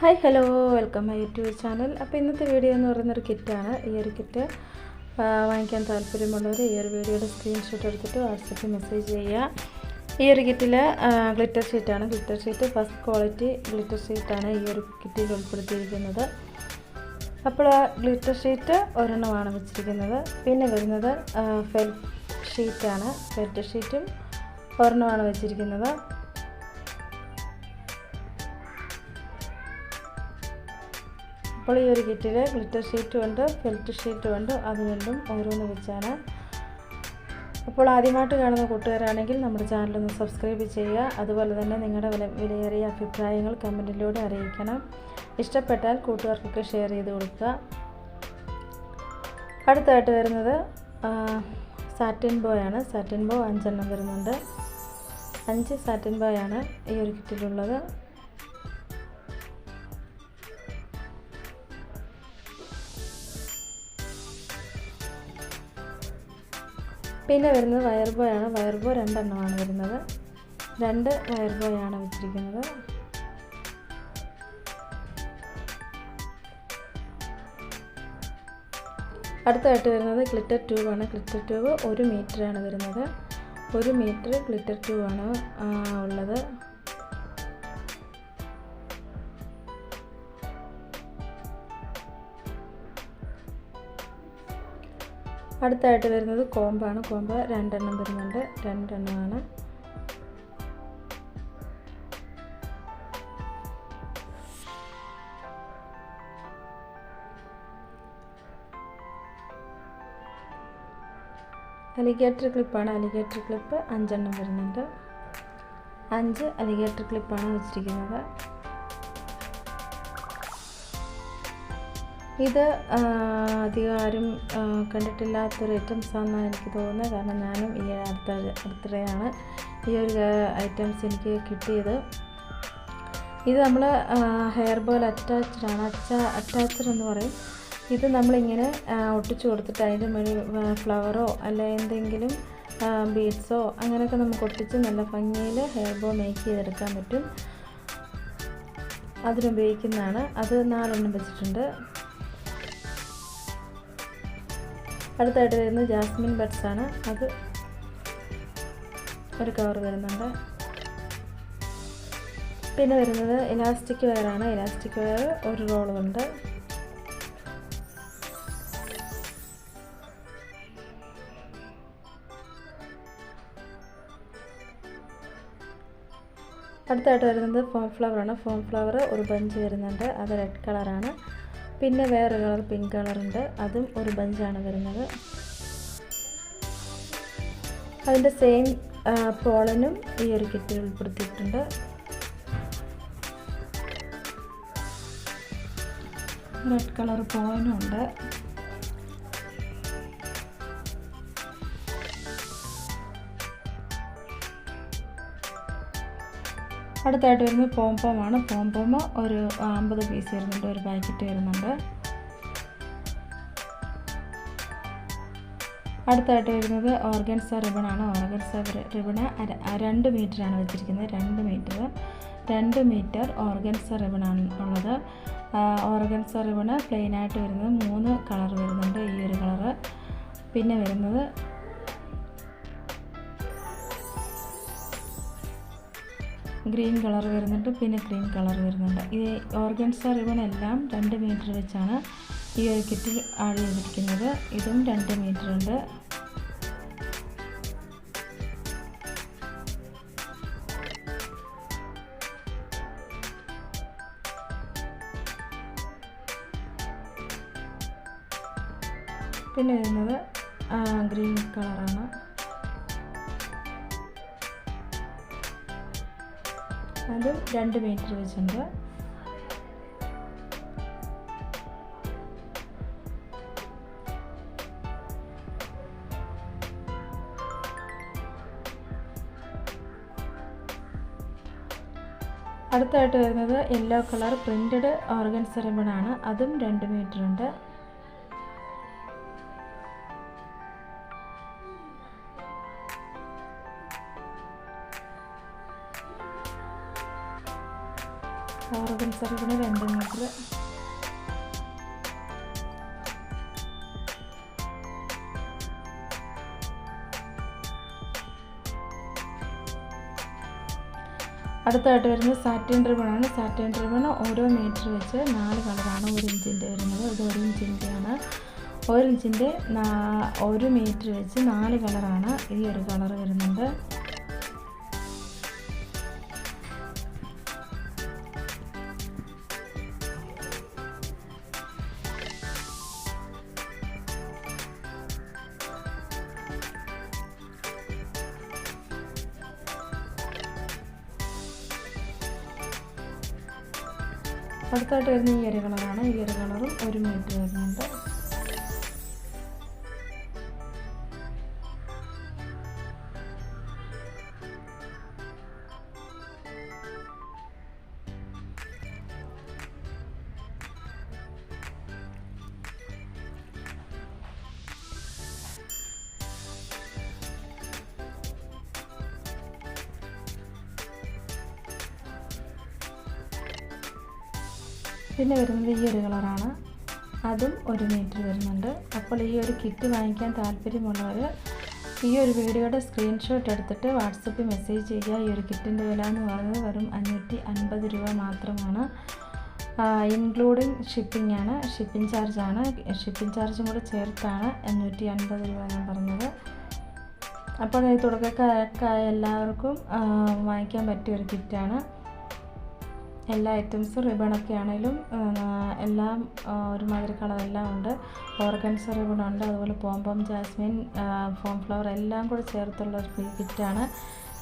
Hi hello welcome my YouTube channel. അപ്പോൾ ഇന്നത്തെ video എന്ന് പറയുന്നൊരു കിറ്റാണ്. ഈ ഒരു കിറ്റ് വാങ്ങിക്കാൻ താല്പര്യമുള്ളവർ ഈ ഒരു വീഡിയോയുടെ സ്ക്രീൻഷോട്ട് എടുത്തിട്ട് വാട്സപ്പിൽ മെസ്സേജ് ചെയ്യുക. ഈ ഒരു കിറ്റിൽ glitter ഷീറ്റാണ് glitter sheet first quality glitter ഷീറ്റാണ് ഈ ഒരു കിറ്റിൽ ഉൾപ്പെടുത്തിയിരിക്കുന്നത്. അപ്പോൾ ഗ്ലിറ്റർ ഷീറ്റ് ഒരെണ്ണമാണ് വെച്ചിരിക്കുന്നത്. പിന്നെ വരുന്നത് ഫെൽ ഷീറ്റാണ് ഫെൽറ്റ് ഷീറ്റും ഒരെണ്ണമാണ് വെച്ചിരിക്കുന്നത്. അപ്പോൾ ഈ ഒരു കിറ്റിൽ ഗ്ലിറ്റർ ഷീറ്റും ഉണ്ട് ഫെൽറ്റ് ഷീറ്റും ഉണ്ട് അത് വീണ്ടും ഓരോന്ന് വെച്ചാണ്. അപ്പോൾ ആദ്യമായിട്ട് കാണുന്ന കൂട്ടുകാരാണെങ്കിൽ നമ്മുടെ ചാനലൊന്ന് സബ്സ്ക്രൈബ് ചെയ്യുക. അതുപോലെ തന്നെ നിങ്ങളുടെ വില വിലയേറിയ അഭിപ്രായങ്ങൾ കമന്റിലൂടെ അറിയിക്കണം. ഇഷ്ടപ്പെട്ടാൽ കൂട്ടുകാർക്കൊക്കെ ഷെയർ ചെയ്ത് കൊടുക്കുക. അടുത്തായിട്ട് വരുന്നത് സാറ്റിൻ ബോയാണ് സാറ്റിൻ ബോ അഞ്ചെണ്ണം വരുന്നുണ്ട്. അഞ്ച് സാറ്റിൻ ബോയാണ് ഈ ഒരു കിറ്റിലുള്ളത് പിന്നെ വരുന്നത് വയർബോയാണ്. വയർബോ രണ്ടെണ്ണമാണ് വരുന്നത്. രണ്ട് വയർബോയാണ് വെച്ചിരിക്കുന്നത്. അടുത്തായിട്ട് വരുന്നത് ഗ്ലിറ്റർ ട്യൂബാണ്. ഗ്ലിറ്റർ ട്യൂബ് ഒരു മീറ്ററാണ് വരുന്നത്. ഒരു മീറ്റർ ഗ്ലിറ്റർ ട്യൂബാണ് ഉള്ളത്. അടുത്തായിട്ട് വരുന്നത് കോമ്പാണ്. കോമ്പ് രണ്ടെണ്ണം വരുന്നുണ്ട്. രണ്ടെണ്ണമാണ്. അലിഗേറ്റർ ക്ലിപ്പാണ്. അലിഗേറ്റർ ക്ലിപ്പ് അഞ്ചെണ്ണം വരുന്നുണ്ട്. അഞ്ച് അലിഗേറ്റർ ക്ലിപ്പാണ് വെച്ചിരിക്കുന്നത്. ഇത് അധികം ആരും കണ്ടിട്ടില്ലാത്തൊരു ഐറ്റംസ് ആണെന്നാണ് എനിക്ക് തോന്നുന്നത്. കാരണം ഞാനും ഈ അടുത്ത അടുത്തിടെയാണ് ഈ ഒരു ഐറ്റംസ് എനിക്ക് കിട്ടിയത്. ഇത് നമ്മൾ ഹെയർ ബോൾ അറ്റാച്ച്ഡ് ആണ്. അച്ച അറ്റാച്ച്ഡ് എന്ന് പറയും. ഇത് നമ്മളിങ്ങനെ ഒട്ടിച്ചു കൊടുത്തിട്ട് അതിന്റെ മുകളിൽ ഫ്ലവറോ അല്ല എന്തെങ്കിലും ബീഡ്സോ അങ്ങനെയൊക്കെ നമുക്ക് ഒട്ടിച്ച് നല്ല ഭംഗിയിൽ ഹെയർ ബോൾ മേക്ക് ചെയ്തെടുക്കാൻ പറ്റും. അതിനുപയോഗിക്കുന്നതാണ് അത് നാലെണ്ണം വെച്ചിട്ടുണ്ട്. അടുത്തായിട്ട് വരുന്നത് ജാസ്മിൻ ബഡ്സ് ആണ്. അത് ഒരു കവർ വരുന്നുണ്ട്. പിന്നെ വരുന്നത് ഇലാസ്റ്റിക് വയറാണ് ഇലാസ്റ്റിക് വെയർ ഒരു റോളുണ്ട് അടുത്തായിട്ട് വരുന്നത് ഫോം ഫ്ലവറാണ് ഫോം ഫ്ലവർ ഒരു ബഞ്ച് വരുന്നുണ്ട്. അത് റെഡ് കളറാണ് പിന്നെ വേറെ കളർ പിങ്ക് കളറുണ്ട് അതും ഒരു ബഞ്ചാണ് വരുന്നത്. അതിന്റെ സെയിം പോളനും ഈ ഒരു കിറ്റിൽ ഉൾപ്പെടുത്തിയിട്ടുണ്ട്. റെഡ് കളർ പോളനും ഉണ്ട്. അടുത്തായിട്ട് വരുന്നത് പോംപോമാണ്. പോംപോമ ഒരു അമ്പത് പീസ് വരുന്നുണ്ട് ഒരു പാക്കറ്റ് വരുന്നുണ്ട്. അടുത്തായിട്ട് വരുന്നത് ഓർഗൻസ റിബണാണ്. ഓർഗൻസ റിബണ് രണ്ട് മീറ്ററാണ് വെച്ചിരിക്കുന്നത്. രണ്ട് മീറ്റർ രണ്ട് മീറ്റർ ഓർഗൻസ റിബണാണ് ഉള്ളത്. ഓർഗൻസ റിബണ് പ്ലെയിനായിട്ട് വരുന്നത് മൂന്ന് കളർ വരുന്നുണ്ട് ഈ ഒരു കളറ് പിന്നെ വരുന്നത് ഗ്രീൻ കളർ വരുന്നുണ്ട് പിന്നെ ഗ്രീൻ കളർ വരുന്നുണ്ട്. ഈ ഓർഗൻസ റിബൺ എല്ലാം രണ്ട് മീറ്റർ വെച്ചാണ് ഈ ഒരു കിറ്റിൽ ആഡ് ചെയ്തിരിക്കുന്നത് ഇതും രണ്ട് മീറ്റർ ഉണ്ട്. പിന്നെ വരുന്നത് ഗ്രീൻ കളറാണ്. അതും രണ്ട് മീറ്റർ വെച്ചുണ്ട് അടുത്തായിട്ട് വരുന്നത് യെല്ലോ കളർ പ്രിന്റഡ് ഓർഗൻ സെറിബണാണ് അതും രണ്ട് മീറ്റർ ഉണ്ട്. ഓർഗൻസ റിബണ് രണ്ട് മീറ്റർ അടുത്തായിട്ട് വരുന്നത് സാറ്റിൻ റിബണാണ് സാറ്റിൻ റിബൺ ഓരോ മീറ്റർ വെച്ച് നാല് കളറാണ് ഒരു ഇഞ്ചിന്റെ വരുന്നത്. ഇത് ഒരു ഇഞ്ചിന്റെയാണ് ഒരു ഇഞ്ചിന്റെ ഒരു മീറ്റർ വെച്ച് നാല് കളറാണ് ഈ ഒരു കളർ വരുന്നുണ്ട് അടുത്തായിട്ട് വരുന്ന ഈ ഒരു കളറാണ്. ഈ ഒരു കളറും ഒരു മീറ്റർ വരുന്നുണ്ട് പിന്നെ വരുന്നത് ഈ ഒരു കളറാണ്. അതും ഒരു മീറ്റർ വരുന്നുണ്ട്. അപ്പോൾ ഈ ഒരു കിറ്റ് വാങ്ങിക്കാൻ താല്പര്യമുള്ളവർ ഈ ഒരു വീഡിയോയുടെ സ്ക്രീൻഷോട്ട് എടുത്തിട്ട് വാട്സപ്പിൽ മെസ്സേജ് ചെയ്യുക. ഈ ഒരു കിറ്റിന്റെ വില എന്ന് പറയുന്നത് വെറും അഞ്ഞൂറ്റി അൻപത് രൂപ മാത്രമാണ്. ഇൻക്ലൂഡിങ് ഷിപ്പിംഗ് ആണ്. ഷിപ്പിംഗ് ചാർജാണ് ഷിപ്പിംഗ് ചാർജും കൂടെ ചേർത്താണ് അഞ്ഞൂറ്റി അൻപത് രൂപ ഞാൻ പറഞ്ഞത്. അപ്പോൾ ഈ തുടക്കക്കാരൊക്കെ എല്ലാവർക്കും വാങ്ങിക്കാൻ പറ്റിയ ഒരു കിറ്റാണ്. എല്ലാ ഐറ്റംസും റിബണൊക്കെ ആണെങ്കിലും എല്ലാം ഒരുമാതിരി കളറെല്ലാം ഉണ്ട്. ഓർഗൻസ് റിബണുണ്ട് അതുപോലെ പോംപോം ജാസ്മിൻ ഫോം ഫ്ലവർ എല്ലാം കൂടെ ചേർത്തുള്ള ഒരു കിറ്റാണ്.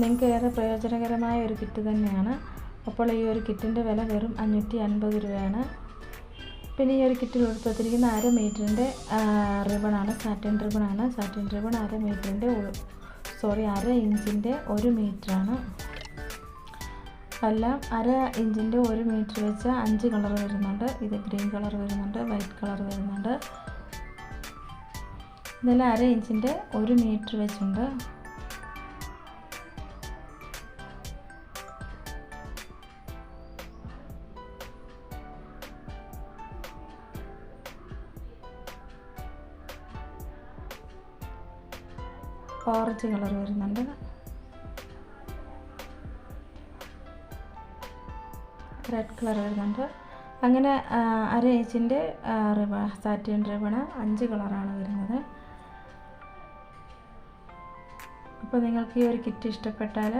നിങ്ങൾക്ക് ഏറെ പ്രയോജനകരമായ ഒരു കിറ്റ് തന്നെയാണ്. അപ്പോൾ ഈ ഒരു കിറ്റിന്റെ വില വെറും അഞ്ഞൂറ്റി അൻപത് രൂപയാണ്. പിന്നെ ഈ ഒരു കിറ്റിൽ ഉൾപ്പെടുത്തിയിരിക്കുന്ന അര മീറ്ററിന്റെ റിബണാണ് സാറ്റിൻ റിബണാണ്. സാറ്റിൻ റിബൺ അര മീറ്ററിന്റെ സോറി അര ഇഞ്ചിന്റെ ഒരു മീറ്ററാണ്. എല്ലാം അര ഇഞ്ചിന്റെ ഒരു മീറ്റർ വെച്ച് അഞ്ച് കളർ വരുന്നുണ്ട്. ഇത് ഗ്രീൻ കളർ വരുന്നുണ്ട് വൈറ്റ് കളർ വരുന്നുണ്ട്. ഇതെല്ലാം അര ഇഞ്ചിന്റെ ഒരു മീറ്റർ വെച്ചുണ്ട് ഓറഞ്ച് കളർ വരുന്നുണ്ട്. റെഡ് കളർ വരുന്നുണ്ട്. അങ്ങനെ അര ഇഞ്ചിന്റെ റിബൺ സാറ്റിൻ റിബണ് അഞ്ച് കളറാണ് വരുന്നത്. അപ്പോൾ നിങ്ങൾക്ക് ഈ ഒരു കിറ്റ് ഇഷ്ടപ്പെട്ടാൽ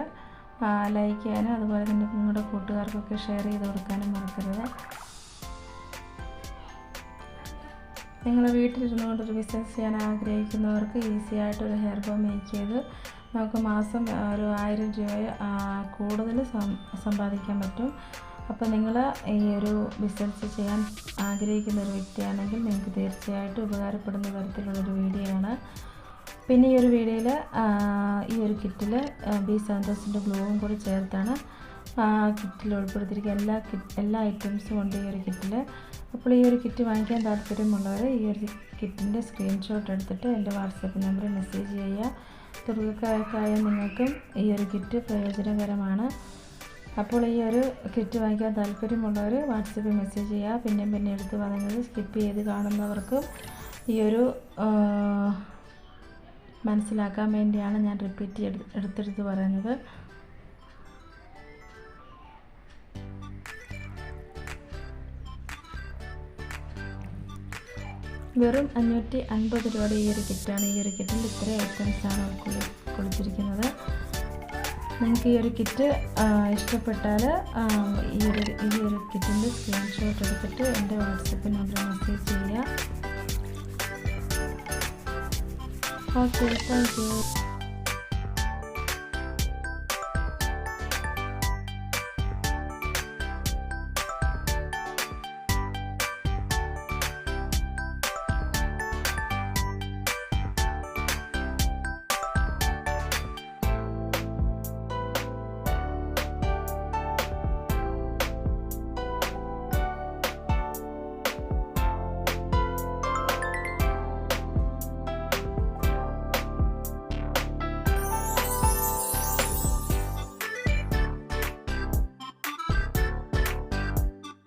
ലൈക്ക് ചെയ്യാനും അതുപോലെ തന്നെ നിങ്ങളുടെ കൂട്ടുകാർക്കൊക്കെ ഷെയർ ചെയ്ത് കൊടുക്കാനും മറക്കരുത്. നിങ്ങൾ വീട്ടിലിരുന്നു കൊണ്ടൊരു ബിസിനസ് ചെയ്യാൻ ആഗ്രഹിക്കുന്നവർക്ക് ഈസി ആയിട്ടൊരു ഹെയർ ബോ മേക്ക് ചെയ്ത് നമുക്ക് മാസം ഒരു ആയിരം രൂപ കൂടുതൽ സമ്പാദിക്കാൻ പറ്റും. അപ്പോൾ നിങ്ങൾ ഈ ഒരു ബിസിനസ് ചെയ്യാൻ ആഗ്രഹിക്കുന്ന ഒരു വ്യക്തിയാണെങ്കിൽ നിങ്ങൾക്ക് തീർച്ചയായിട്ടും ഉപകാരപ്പെടുന്ന തരത്തിലുള്ളൊരു വീഡിയോ ആണ് പിന്നെ ഈ ഒരു വീഡിയോയിൽ ഈ ഒരു കിറ്റിൽ ബി സാന്തോസിന്റെ ഗ്ലൂവും കൂടി ചേർത്താണ് കിറ്റിൽ ഉൾപ്പെടുത്തിയിരിക്കുക എല്ലാ കിറ്റ് എല്ലാ ഐറ്റംസും ഉണ്ട് ഈ ഒരു കിറ്റിൽ അപ്പോൾ ഈ ഒരു കിറ്റ് വാങ്ങിക്കാൻ താല്പര്യമുള്ളവർ ഈ ഒരു കിറ്റിന്റെ സ്ക്രീൻഷോട്ട് എടുത്തിട്ട് എന്റെ വാട്സപ്പ് നമ്പറിൽ മെസ്സേജ് ചെയ്യുക. തുടക്കക്കാർക്കായ നിങ്ങൾക്കും ഈ ഒരു കിറ്റ് പ്രയോജനകരമാണ്. അപ്പോൾ ഈ ഒരു കിറ്റ് വാങ്ങിക്കാൻ താല്പര്യമുള്ളവർ വാട്സപ്പിൽ മെസ്സേജ് ചെയ്യുക പിന്നെ പിന്നെ എടുത്ത് പറയുന്നത് സ്കിപ്പ് ചെയ്ത് കാണുന്നവർക്കും ഈ ഒരു മനസ്സിലാക്കാൻ വേണ്ടിയാണ് ഞാൻ റിപ്പീറ്റ് എടുത്തെടുത്ത് പറയുന്നത്. വെറും അഞ്ഞൂറ്റി അൻപത് രൂപയുടെ ഈ ഒരു കിറ്റാണ് ഈ ഒരു കിറ്റിൽ ഇത്രയും ഐറ്റംസാണ് കൊടുത്തിരിക്കുന്നത്. നിങ്ങൾക്ക് ഈ ഒരു കിറ്റ് ഇഷ്ടപ്പെട്ടാൽ ഈ ഒരു ഈ ഒരു കിറ്റിന്റെ സ്ക്രീൻഷോട്ട് എടുത്തിട്ട് എന്റെ വാട്സപ്പ് നമ്പറിൽ മെസ്സേജ് ചെയ്യുക ഓക്കെ താങ്ക് യു